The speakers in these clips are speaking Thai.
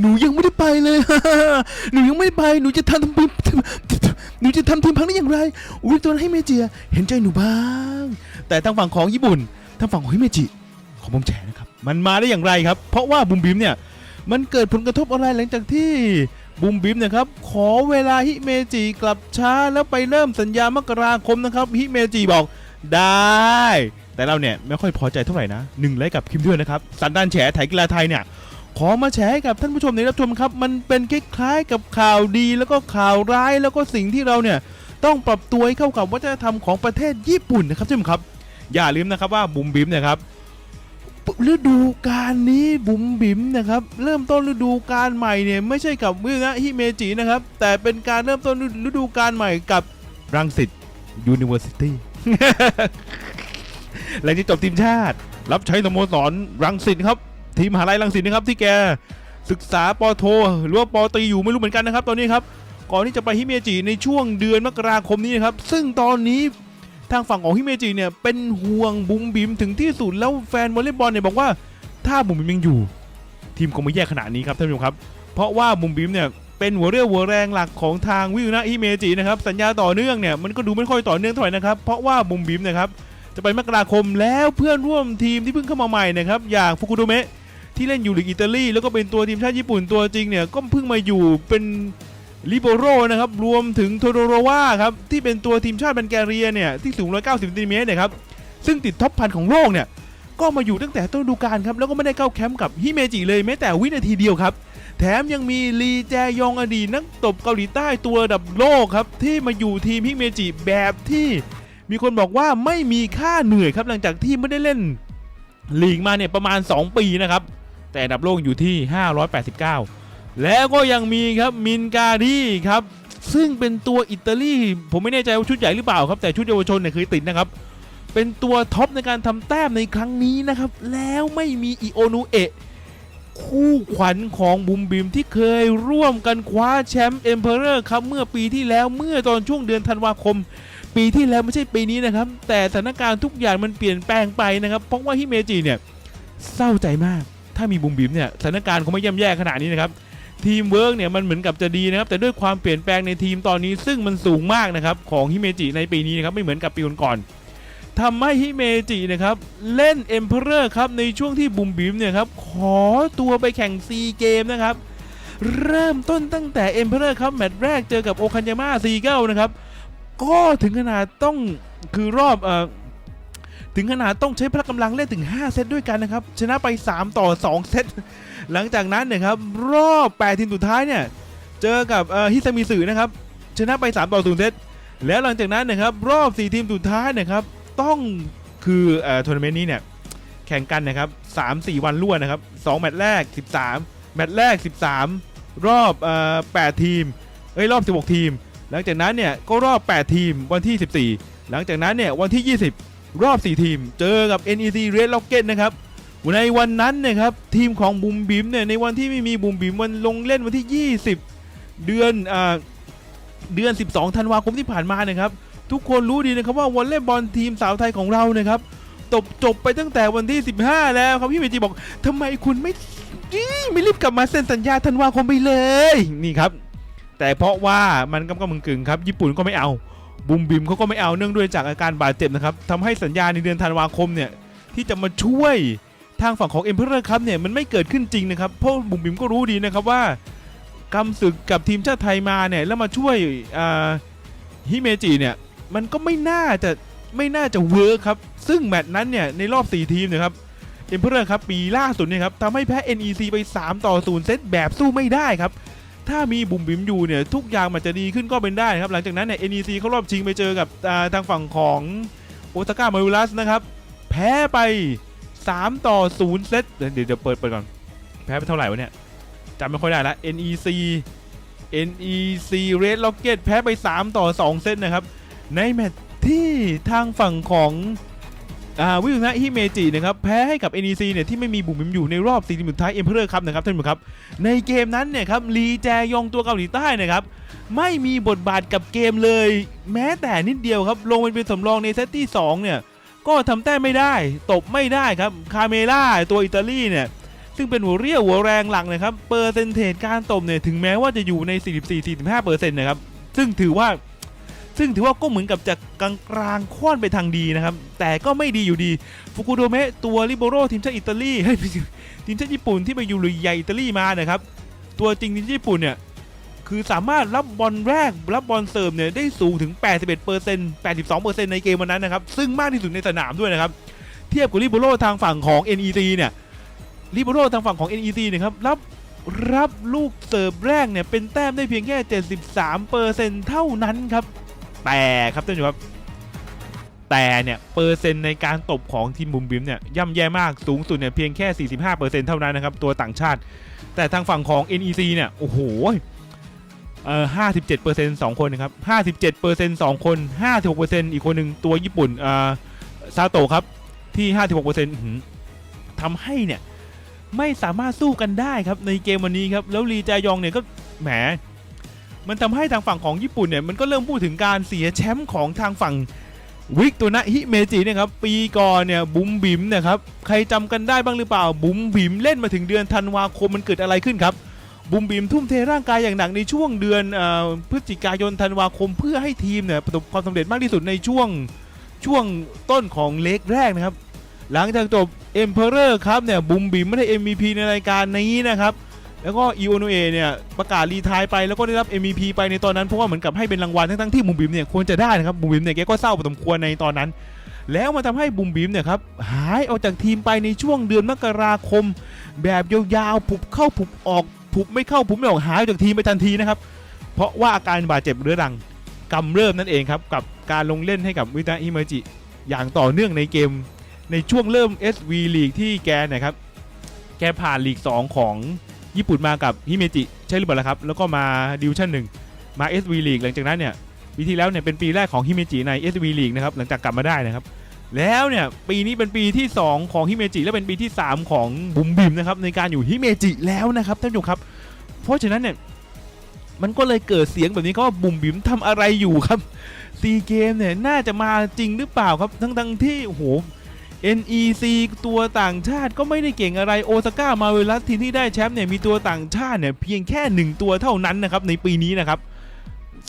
หนูยังไม่ได้ไปเลย หนูยังไม่ไป หนูจะทำทำทีมหนูจะทำทีมพังได้อย่างไร อุ้ยตัวนั้นให้เมจิเห็นใจหนูบ้าง แต่ทางฝั่งของญี่ปุ่น ทางฝั่งของฮิเมจิ ของผมแฉนะครับ มันมาได้อย่างไรครับ เพราะว่าบุมบิมเนี่ย มันเกิดผลกระทบอะไรหลังจากที่บุมบิมเนะครับ ขอเวลาฮิเมจิกลับช้าแล้วไปเริ่มสัญญามกราคมนะครับฮิเมจิบอกได้ แต่เราเนี่ยไม่ค่อยพอใจเท่าไหร่นะหนึ่งไลค์กับคิมด้วยนะครับสันดานแฉไถกีฬาไทยเนี่ย ขอมาแชร์ให้กับท่านผู้ชมในรับชมครับ มันเป็นคล้ายๆกับข่าวดีแล้วก็ข่าวร้ายแล้วก็สิ่งที่เราเนี่ยต้องปรับตัวให้เข้ากับวัฒนธรรมของประเทศญี่ปุ่นนะครับท่านผู้ชมครับ อย่าลืมนะครับว่าบุมบิมเนะครับฤดูกาลนี้บุมบิมนะครับ เริ่มต้นฤดูกาลใหม่เนี่ยไม่ใช่กับวินะฮิเมจินะครับ แต่เป็นการเริ่มต้นฤดูกาลใหม่กับรังสิตยูนิเวอร์ซิตี้หลังจากจบทีมชาติ รับใช้สโมสรรังสิตครับ ทีมมหาลัยรังสิตนะครับที่แกศึกษาปอโทหรือว่าปอตีอยู่ไม่รู้เหมือนกันนะครับ ตอนนี้ครับก่อนที่จะไปฮิเมจิในช่วงเดือนมกราคมนี้นะครับซึ่งตอนนี้ทางฝั่งของฮิเมจิเนี่ยเป็นห่วงบุ๋มบิมถึงที่สุดแล้วแฟนวอลเลย์บอลเนี่ยบอกว่าถ้าบุ๋มบิมยังอยู่ ทีมคงไม่แย่ขนาดนี้ครับท่านผู้ชมครับ เพราะว่าบุ๋มบิมเนี่ยเป็นหัวเรี่ยวหัวแรงหลักของทางวิวนะฮิเมจินะครับสัญญาต่อเนื่องเนี่ยมันก็ดูไม่ค่อยต่อเนื่องเท่าไหร่นะครับเพราะว่าบุมบิมนะครับจะไปมกราคมแล้วเพื่อนร่วมทีมที่เพิ่งเข้ามาใหม่นะครับอย่างฟุกุโดเมะ ที่เล่นอยู่ลีกอิตาลีแล้วก็เป็นตัวทีมชาติญี่ปุ่นตัวจริงเนี่ยก็เพิ่งมาอยู่เป็นลิโบโรนะครับรวมถึงโทโดโรวาครับที่เป็นตัวทีมชาติบัลแกเรียเนี่ยที่สูง 190ซนติเมตรเนี่ยครับซึ่งติดท็อปพันของโลกเนี่ยก็มาอยู่ตั้งแต่ต้นฤดูกาลครับแล้วก็ไม่ได้เข้าแคมป์กับฮิเมจิเลยแม้แต่วินาทีเดียวครับ แถมยังมีลีแจยองอดีตนักตบเกาหลีใต้ตัวดับโลกครับที่มาอยู่ทีมฮิเมจิแบบที่มีคนบอกว่าไม่มีค่าเหนื่อยครับหลังจากที่ไม่ได้เล่นลีกมาเนี่ยประมาณ 2 ปีนะครับ แต่อันดับโลกอยู่ที่ 589 แล้วก็ยังมีครับมินการีครับ ซึ่งเป็นตัวอิตาลีผมไม่แน่ใจว่าชุดใหญ่หรือเปล่าครับ แต่ชุดเยาวชนเนี่ยเคยติดนะครับ เป็นตัวท็อปในการทำแต้มในครั้งนี้นะครับ แล้วไม่มีอิโอนุเอะคู่ขวัญของบุมบิมที่เคยร่วมกันคว้าแชมป์เอ็มเพอเรอร์ครับเมื่อปีที่แล้วเมื่อตอนช่วงเดือนธันวาคม ปีที่แล้วไม่ใช่ปีนี้นะครับ แต่สถานการณ์ทุกอย่างมันเปลี่ยนแปลงไปนะครับ เพราะว่าฮิเมจิเนี่ยเศร้าใจมาก ถ้ามีบุมบิมเนี่ยสถานการณ์คงไม่ย่ำแย่ขนาดนี้นะครับทีมเวิร์กเนี่ยมันเหมือนกับจะดีนะครับแต่ด้วยความเปลี่ยนแปลงในทีมตอนนี้ซึ่งมันสูงมากนะครับของฮิเมจิในปีนี้นะครับไม่เหมือนกับปีก่อนๆทำให้ฮิเมจินะครับเล่นเอ็มเพอเรอร์ครับในช่วงที่บุมบิมเนี่ยครับขอตัวไปแข่งซีเกมนะครับเริ่มต้นตั้งแต่เอ็มเพอเรอร์ครับแมตช์แรกเจอกับโอคันยาม่าซีเกิลนะครับก็ถึงขนาดต้องคือรอบเอ่อ ถึงขนาดต้องใช้พละกำลังเล่นถึง 5 เซตด้วยกันนะครับ ชนะไป 3 ต่อ 2 เซต หลังจากนั้นเนี่ยครับ รอบ 8 ทีมสุดท้ายเนี่ย เจอกับฮิซามิสึนะครับ ชนะไป 3 ต่อ 0 เซต แล้วหลังจากนั้นนะครับ รอบ 4 ทีมสุดท้ายนะครับ ต้องคือเอ่อทัวร์นาเมนต์นี้เนี่ย แข่งกันนะครับ 3-4 วันรวดนะครับ 2 แมตช์แรก 13 แมตช์แรก 13 รอบอ8ทีม เอ้ย รอบ 16 ทีม หลังจากนั้นเนี่ย ก็รอบ 8 ทีม วันที่ 14 หลังจากนั้นเนี่ย วันที่ 20 รอบ 4 ทีม เจอกับ NEC Red Rocket นะครับในวันนั้นนะครับทีมของบุมบิมเนี่ยในวันที่ไม่มีบุมบิมวันลงเล่นวันที่ 20 เดือนอ่าเดือน 12 ธันวาคมที่ผ่านมานะครับ ทุกคนรู้ดีนะครับว่าวอลเลย์บอลทีมสาวไทยของเรานะครับตบจบไปตั้งแต่วันที่ 15 แล้วครับพี่เมจิบอกทำไมคุณไม่ไม่รีบกลับมาเซ็นสัญญาธันวาคมไปเลยนี่ครับ แต่เพราะว่ามันกำกำมึงกึ่งครับ ญี่ปุ่นก็ไม่เอา บุมบิมเขาก็ไม่เอาเนื่องด้วยจากอาการบาดเจ็บนะครับทำให้สัญญาในเดือนธันวาคมเนี่ยที่จะมาช่วยทางฝั่งของเอ็มเพอร์ครับเนี่ยมันไม่เกิดขึ้นจริงนะครับเพราะบุมบิมก็รู้ดีนะครับว่ากำศึกกับทีมชาติไทยมาเนี่ยแล้วมาช่วยฮิเมจิเนี่ยมันก็ไม่น่าจะไม่น่าจะเวิร์คครับซึ่งแมตช์นั้นเนี่ยในรอบ 4 ทีมนะครับเอ็มเพอร์ครับปีล่าสุดเนี่ยครับทำให้แพ้ NEC ไป 3 ต่อ 0 เซตแบบสู้ไม่ได้ครับ ถ้ามีบุ๋มบิ๋มอยู่เนี่ยทุกอย่างมันจะดีขึ้นก็เป็นได้นะครับ หลังจากนั้นเนี่ย NEC เขารอบชิงไปเจอกับทางฝั่งของโอตาก้ามาวิลัสนะครับ แพ้ไป 3 ต่อ 0 เซตเดี๋ยวเดี๋ยวเดี๋ยวเปิดเปิดก่อน แพ้ไปเท่าไหร่วะเนี่ยจำไม่ค่อยได้ละ NEC NEC Red Rocket แพ้ไป 3 ต่อ 2 เซตนะครับ ในแมตช์ที่ทางฝั่งของ อ่าวิวนะฮิเมจินะครับแพ้ให้กับ NEC เนี่ยที่ไม่มีบุ๋มบิมอยู่ในรอบ4ทีมสุดท้ายเอ็มเพอร์ครับนะครับท่านผู้ชมครับ ในเกมนั้นเนี่ยครับลีแจยองตัวเกาหลีใต้นะครับไม่มีบทบาทกับเกมเลย แม้แต่นิดเดียวครับลงเป็นสำรองในเซตที่2เนี่ยก็ทำแต้มไม่ได้ ตบไม่ได้ครับคาเมล่าตัวอิตาลีเนี่ยซึ่งเป็นหัวเรี่ยวหัวแรงหลักนะครับเปอร์เซนเทจการตบเนี่ยถึงแม้ว่าจะอยู่ใน 44-45เปอร์เซ็นต์นะครับซึ่งถือว่า ซึ่งถือว่าก็เหมือนกับจะกลางกลางๆค่อนไปทางดีนะครับ แต่ก็ไม่ดีอยู่ดีฟุกุโดเมะตัวลิโบโรทีมชาติอิตาลีเฮ้ยทีมชาติญี่ปุ่นที่ไปอยู่หรือใหญ่อิตาลีมานะครับ ตัวจริงทีมญี่ปุ่นเนี่ยคือสามารถรับบอลแรกรับบอลเสร์ฟเนี่ยได้สูงถึง 81% 82%ในเกมวันนั้นนะครับ ซึ่งมากที่สุดในสนามด้วยนะครับ เทียบกับลิโบโรทางฝั่งของ NEC เนี่ยลิโบโรทางฝั่งของ NEC เนะครับรับรับลูกเสิร์ฟแรกเนี่ยเป็นแต้มได้เพียงแค่ 73%เท่านั้นครับ แต่ครับท่านผู้ชมครับ แต่เนี่ยเปอร์เซ็นต์ในการตบของทีมบุมบิมเนี่ยย่ำแย่มากสูงสุดเนี่ยเพียงแค่ 45%เท่านั้นนะครับตัวต่างชาติ แต่ทางฝั่งของ NEC เนี่ยโอ้โหเอ่อ57%สองคนนะครับ57%สองคน56%อีกคนหนึ่งตัวญี่ปุ่นเอ่อซาโตะครับที่56%อื้อหือทำให้เนี่ยไม่สามารถสู้กันได้ครับในเกมวันนี้ครับแล้วลีจายองเนี่ยก็แหม มันทำให้ทางฝั่งของญี่ปุ่นเนี่ยมันก็เริ่มพูดถึงการเสียแชมป์ของทางฝั่งวิกตัวนะฮิเมจิเนี่ยครับปีก่อนเนี่ยบุ๋มบิ๋มนี่ยครับใครจำกันได้บ้างหรือเปล่า บุ๋มบิ๋มเล่นมาถึงเดือนธันวาคมมันเกิดอะไรขึ้นครับ บุ๋มบิ๋มทุ่มเทร่างกายอย่างหนักในช่วงเดือนอพฤศจิกายนธันวาคมเพื่อให้ทีมเนี่ยประสบความสำเร็จมากที่สุดในช่วงช่วงต้นของเล็กแรกนะครับ หลังจากจบเอ็มเพอเรอร์ครับเนี่ยบุ๋มบิ๋มไม่ได้ MVP ในรายการนี้นะครับ แล้วก็อีโอโนเอเนี่ยประกาศรีทายไปแล้วก็ได้รับ MVP ไปในตอนนั้นเพราะว่าเหมือนกับให้เป็นรางวัลทั้งๆที่บุมบิมเนี่ยควรจะได้นะครับบุมบิมเนี่ยแกก็เศร้าพอสมควรในตอนนั้น แล้วมาทำให้บุมบิมเนี่ยครับหายออกจากทีมไปในช่วงเดือนมกราคม แบบยาวๆผุบเข้าผุบออกผุบไม่เข้าผุบไม่ออกหายออกจากทีมไปทันทีนะครับเพราะว่าอาการบาดเจ็บเรื้อรังกำเริบนั่นเองครับกับการลงเล่นให้กับวิตาอิเมจิอย่างต่อเนื่องในเกม ในช่วงเริ่ม SV League ที่แกเนะครับแกผ่านลีก 2 ของ ญี่ปุ่นมากับฮิเมจิใช่หรือเปล่าล่ะครับ แล้วก็มาดิวชั่นหนึ่งมา SV League หลังจากนั้นเนี่ยปีที่แล้วเนี่ยเป็นปีแรกของฮิเมจิใน SV League นะครับหลังจากกลับมาได้นะครับ แล้วเนี่ยปีนี้เป็นปีที่ 2 ของฮิเมจิและเป็นปีที่ 3 ของบุมบิมนะครับในการอยู่ฮิเมจิแล้วนะครับท่านผู้ชมครับ เพราะฉะนั้นเนี่ยมันก็เลยเกิดเสียงแบบนี้เขาว่าบุมบิมทำอะไรอยู่ครับซีเกมเนี่ยน่าจะมาจริงหรือเปล่าครับทั้งทั้งๆที่โอ้โห NEC ตัวต่างชาติก็ไม่ได้เก่งอะไรโอซาก้ามาเวลัสทีมที่ได้แชมป์เนี่ยมีตัวต่างชาติเนี่ยเพียงแค่หนึ่งตัวเท่านั้นนะครับในปีนี้นะครับ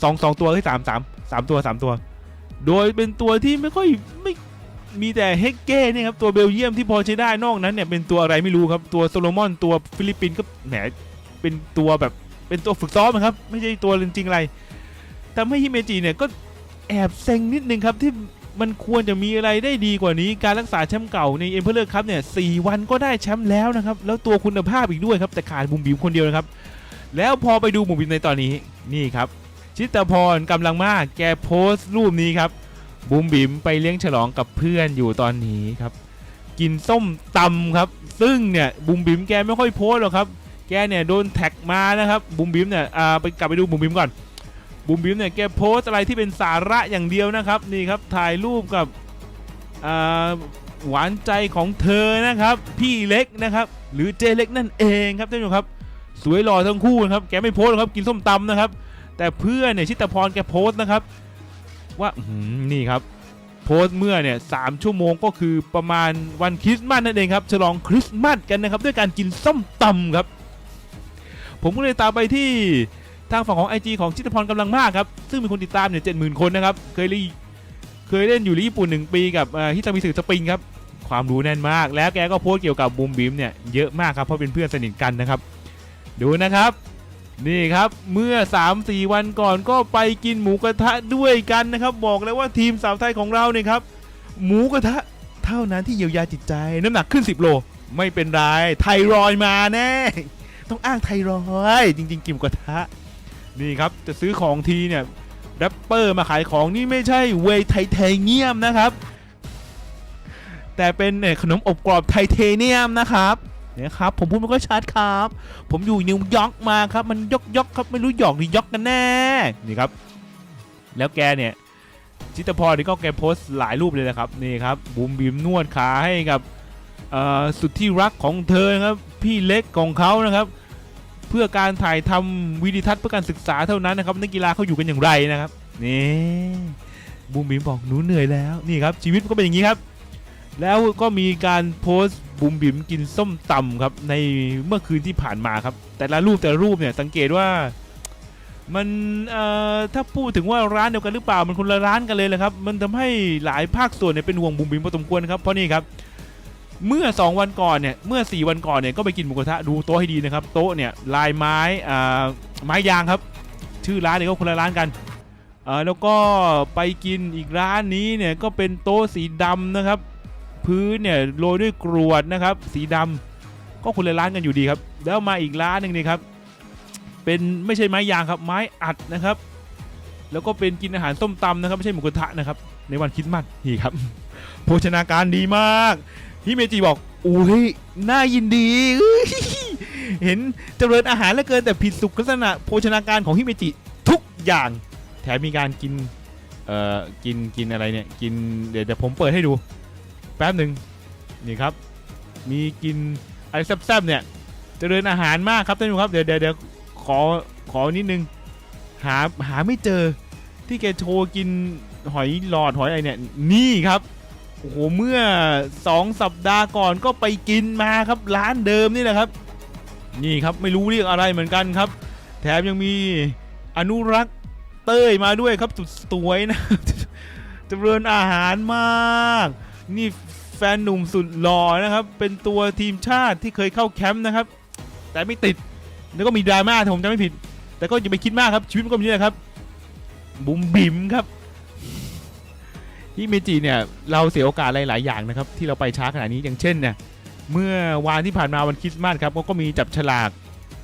สองสองตัวให้สามสามสามตัวสามตัว โดยเป็นตัวที่ไม่ค่อยไม่มีแต่เฮกเก้เนี่ยครับตัวเบลเยียมที่พอใช้ได้นอกนั้นเนี่ยเป็นตัวอะไรไม่รู้ครับตัวโซโลมอนตัวฟิลิปปินส์ก็แหมเป็นตัวแบบเป็นตัวฝึกซ้อมนะครับไม่ใช่ตัวจริงๆอะไรทำให้ฮิเมจิเนี่ยก็แอบเซ็งนิดนึงครับที่ มันควรจะมีอะไรได้ดีกว่านี้การรักษาแชมป์เก่าในเอ็มเพลเลอร์คัพเนี่ยสวันก็ได้แชมป์แล้วนะครับ แล้วตัวคุณภาพอีกด้วยครับแต่ขาดบุ๋มบิ๋มคนเดียวนะครับ แล้วพอไปดูบุ๋มบิ๋มในตอนนี้นี่ครับ ชิตาพรกำลังมากแกโพสต์รูปนี้ครับบุ๋มบิ๋มไปเลี้ยงฉลองกับเพื่อนอยู่ตอนนี้ครับ กินส้มตำครับ ซึ่งเนี่ยบุ๋มบิ๋มแกไม่ค่อยโพสต์หรอกครับแกเนี่ยโดนแท็กมานะครับบุ๋มบิ๋มเนี่ยอ่าไปกลับไปดูบุ๋มบิ๋มก่อน บุมบิมเนี่ยแกโพสอะไรที่เป็นสาระอย่างเดียวนะครับนี่ครับถ่ายรูปกับหวานใจของเธอนะครับ พี่เล็กนะครับ หรือเจเล็กนั่นเองครับท่านผู้ชมครับ สวยหล่อทั้งคู่นะครับแกไม่โพสครับกินส้มตำนะครับ แต่เพื่อนเนี่ยชิตาพรแกโพสนะครับ ว่านี่ครับโพสเมื่อเนี่ยสามชั่วโมงก็คือประมาณวันคริสต์มาสนั่นเองครับฉลองคริสต์มาสกันนะครับ ด้วยการกินส้มตำครับ ผมก็เลยตามไปที่ ทางฝั่งของ IG ของชิตพรกำลังมากครับ ซึ่งมีคนติดตามเนี่ยเจ็ดหมื่นคนนะครับ เคยรีเคยเล่นอยู่ที่ญี่ปุ่น 1 ปีกับฮิตามิสึสปริงครับ ความรู้แน่นมาก แล้วแกก็โพสเกี่ยวกับบูมบิมเนี่ยเยอะมากครับ เพราะเป็นเพื่อนสนิทกันนะครับ ดูนะครับ นี่ครับเมื่อ 3-4 วันก่อนก็ไปกินหมูกระทะด้วยกันนะครับ บอกเลยว่าทีมสาวไทยของเราเนี่ยครับหมูกระทะเท่านั้นที่เยียวยาจิตใจ น้ำหนักขึ้น 10 โล ไม่เป็นไรไทรอยมาแน่ ต้องอ้างไทรอยจริง ๆ กินหมูกระทะ นี่ครับจะซื้อของทีเนี่ยแรปเปอร์มาขายของนี่ไม่ใช่เวไทเทเนียมนะครับ แต่เป็นเนี่ยขนมอบกรอบไทเทเนียมนะครับเนี่ยครับผมพูดไม่ค่อยชัดครับ ผมอยู่นิวยอร์กมาครับ มันยกยกครับไม่รู้หยอกหรือยอกกันแน่นี่ครับ แล้วแกเนี่ยจิตพรนี่ก็แกโพสต์หลายรูปเลยนะครับนี่ครับบูมบีมนวดขาให้กับสุดที่รักของเธอครับพี่เล็กของเขานะครับ เพื่อการถ่ายทำวิดีทัศน์เพื่อการศึกษาเท่านั้นนะครับนักกีฬาเขาอยู่กันอย่างไรนะครับนี่บูมบิมบอกหนูเหนื่อยแล้วนี่ครับชีวิตมันก็เป็นอย่างนี้ครับ แล้วก็มีการโพสต์บุ๋มบิ๋มกินส้มตำครับในเมื่อคืนที่ผ่านมาครับ แต่ละรูปแต่ละรูปเนี่ยสังเกตว่ามันเอ่อถ้าพูดถึงว่าร้านเดียวกันหรือเปล่ามันคนละร้านกันเลยแหละครับ มันทำให้หลายภาคส่วนเนี่ยเป็นห่วงบุ๋มบิ๋มพอสมควรครับเพราะนี่ครับ เมื่อ 2 วันก่อนเนี่ยเมื่อ 4 วันก่อนเนี่ยก็ไปกินหมูกระทะดูโต๊ะให้ดีนะครับโต๊ะเนี่ยลายไม้อ่าไม้ยางครับ ชื่อร้านเนี่ยก็คนละร้านกันอ่แล้วก็ไปกินอีกร้านนี้เนี่ยก็เป็นโต๊ะสีดำนะครับ พื้นเนี่ยโรยด้วยกรวดนะครับ สีดำก็คนละร้านกันอยู่ดีครับ แล้วมาอีกร้านหนึ่งนี่ครับเป็นไม่ใช่ไม้ยางครับไม้อัดนะครับ แล้วก็เป็นกินอาหารส้มตำนะครับไม่ใช่หมูกระทะนะครับ ในวันคริสต์มาสนี่ครับโภชนาการดีมาก ฮิเมจิบอกอุ้ยน่ายินดี เห็นเจริญอาหารเหลือเกินแต่ผิดสุขลักษณะโภชนาการของฮิเมจิทุกอย่าง แถมมีการกิน เอ่อ กิน กินอะไรเนี่ย กิน เดี๋ยวเดี๋ยวผมเปิดให้ดู แป๊บหนึ่งนี่ครับ มีกินอะไรแซ่บๆเนี่ย เจริญอาหารมากครับท่านผู้ชมครับ เดี๋ยวเดี๋ยวเดี๋ยวขอ ขอนิดนึง หา หาไม่เจอ ที่แกโชว์กินหอยหลอดหอยอะไรเนี่ย นี่ครับ โอ้โหเมื่อ 2 สัปดาห์ก่อนก็ไปกินมาครับร้านเดิมนี่แหละครับ นี่ครับไม่รู้เรียกอะไรเหมือนกันครับ แถมยังมีอนุรักษ์เต้ยมาด้วยครับสุดสวยนะเจริญอาหารมาก นี่แฟนหนุ่มสุดหล่อนะครับ เป็นตัวทีมชาติที่เคยเข้าแคมป์นะครับ แต่ไม่ติดแล้วก็มีดราม่าถ้าผมจำไม่ผิด แต่ก็อย่าไปคิดมากครับชีวิตมันก็แบบนี้แหละครับบุ๋มบิ๋มครับ ที่เมจิเนี่ยเราเสียโอกาสหลาย ๆ อย่างนะครับที่เราไปช้าขนาดนี้อย่างเช่นเนี่ยเมื่อวานที่ผ่านมาวันคริสต์มาสครับก็มีจับฉลาก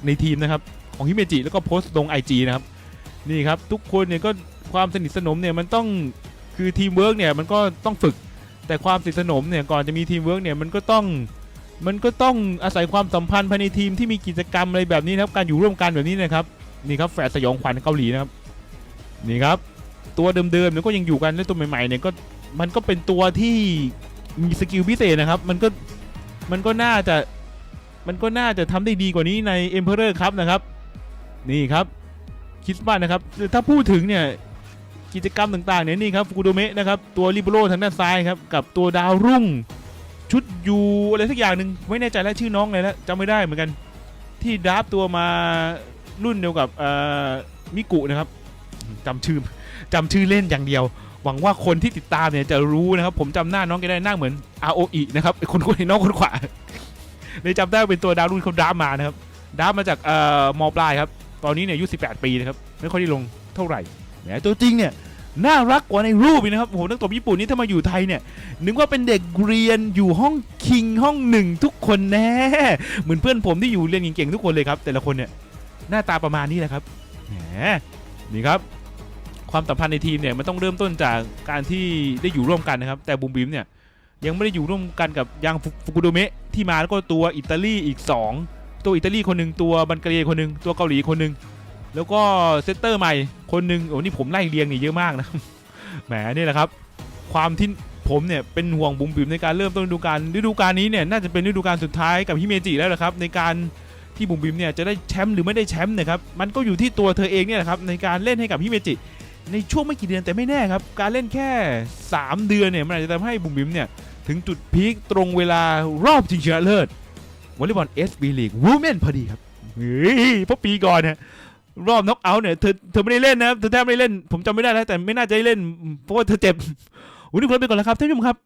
ในทีมนะครับของฮิเมจิแล้วก็โพสต์ลง IG นะครับนี่ครับทุกคนเนี่ยก็ความสนิทสนมเนี่ยมันต้องคือทีมเวิร์กเนี่ยมันก็ต้องฝึกแต่ความสนิทสนมเนี่ยก่อนจะมีทีมเวิร์กเนี่ยมันก็ต้องมันก็ต้องอาศัยความสัมพันธ์ภายในทีมที่มีกิจกรรมอะไรแบบนี้นะครับการอยู่ร่วมกันแบบนี้นะครับนี่ครับแฝดสยองขวัญเกาหลีนะครับนี่ครับ ตัวเดิมๆเนี่ยก็ยังอยู่กันแล้วตัวใหม่ๆเนี่ยก็มันก็เป็นตัวที่มีสกิลพิเศษนะครับ มันก็มันก็น่าจะมันก็น่าจะทำได้ดีกว่านี้ใน Emperor ครับนะครับ นี่ครับคิสต์มานะครับ ถ้าพูดถึงเนี่ยกิจกรรมต่างๆเนี่ยนี่ครับฟูโดเมะนะครับตัวริเบโรทางด้านซ้ายครับกับตัวดาวรุ่ง ชุดยูอะไรสักอย่างหนึ่งไม่แน่ใจแล้วชื่อน้องอะไรแล้วจำไม่ได้เหมือนกัน ที่ดราฟตัวมารุ่นเดียวกับอ่อมิกุนะครับจำชื่อ จำชื่อเล่นอย่างเดียว หวังว่าคนที่ติดตามเนี่ยจะรู้นะครับผมจำหน้าน้องแกได้หน้าเหมือน ROE นะครับไอ้คนคนน้องคนขวาเลยจำได้เป็นตัวดาวรุ่นเขาดรามานะครับดรามาจากเอ่อมอปลายครับตอนนี้เนี่ยอายุ18 ปีนะครับไม่ค่อยได้ลงเท่าไหร่แหมตัวจริงเนี่ยน่ารักกว่าในรูปอีกนะครับ โอ้โห นักตบญี่ปุ่นนี่ถ้ามาอยู่ไทยเนี่ย นึกว่าเป็นเด็กเรียนอยู่ห้องคิงห้องหนึ่งทุกคนแน่ เหมือนเพื่อนผมที่อยู่เรียนเก่งๆทุกคนเลยครับ แต่ละคนเนี่ย หน้าตาประมาณนี้แหละครับ แหม นี่ครับ ความสัมพันธ์ในทีมเนี่ยมันต้องเริ่มต้นจากการที่ได้อยู่ร่วมกันนะครับ แต่บุมบิมเนี่ยยังไม่ได้อยู่ร่วมกันกับยังฟุกุโดเมะที่มาแล้วก็ตัวอิตาลีอีก 2 ตัวอิตาลีคนหนึ่งตัวบันเกเรียคนหนึ่งตัวเกาหลีคนหนึ่งแล้วก็เซตเตอร์ใหม่คนหนึ่งโอ้นี่ผมไล่เรียงนี่เยอะมากนะแหมนี่แหละครับ ความที่ผมเนี่ยเป็นห่วงบุ๋มบิ๋มในการเริ่มต้นฤดูกาลฤดูกาลนี้เนี่ยน่าจะเป็นฤดูกาลสุดท้ายกับฮิเมจิแล้วละครับ ในการที่บุ๋มบิ๋มเนี่ยจะได้แชมป์หรือไม่ได้แชมป์เนะครับมันก็อยู่ที่ตัวเธอเองเนี่ยแหละครับในการเล่นให้กับฮิเมจิ ในช่วงไม่กี่เดือนแต่ไม่แน่ครับ การเล่นแค่ 3 เดือนเนี่ย มันอาจจะทำให้บุ๋มบิ๋มเนี่ย ถึงจุดพีคตรงเวลารอบชิงชนะเลิศวอลเลย์บอลเอสบีลีกวูแมนพอดีครับเฮ้ยเพราะปีก่อนเนี่ยรอบน็อกเอาท์เนี่ยเธอเธอไม่ได้เล่นนะครับเธอแทบไม่ได้เล่น ผมจำไม่ได้แล้วแต่ไม่น่าจะได้เล่นเพราะว่าเธอเจ็บวันนี้คนไปก่อนแล้วครับท่านผู้ชมครับ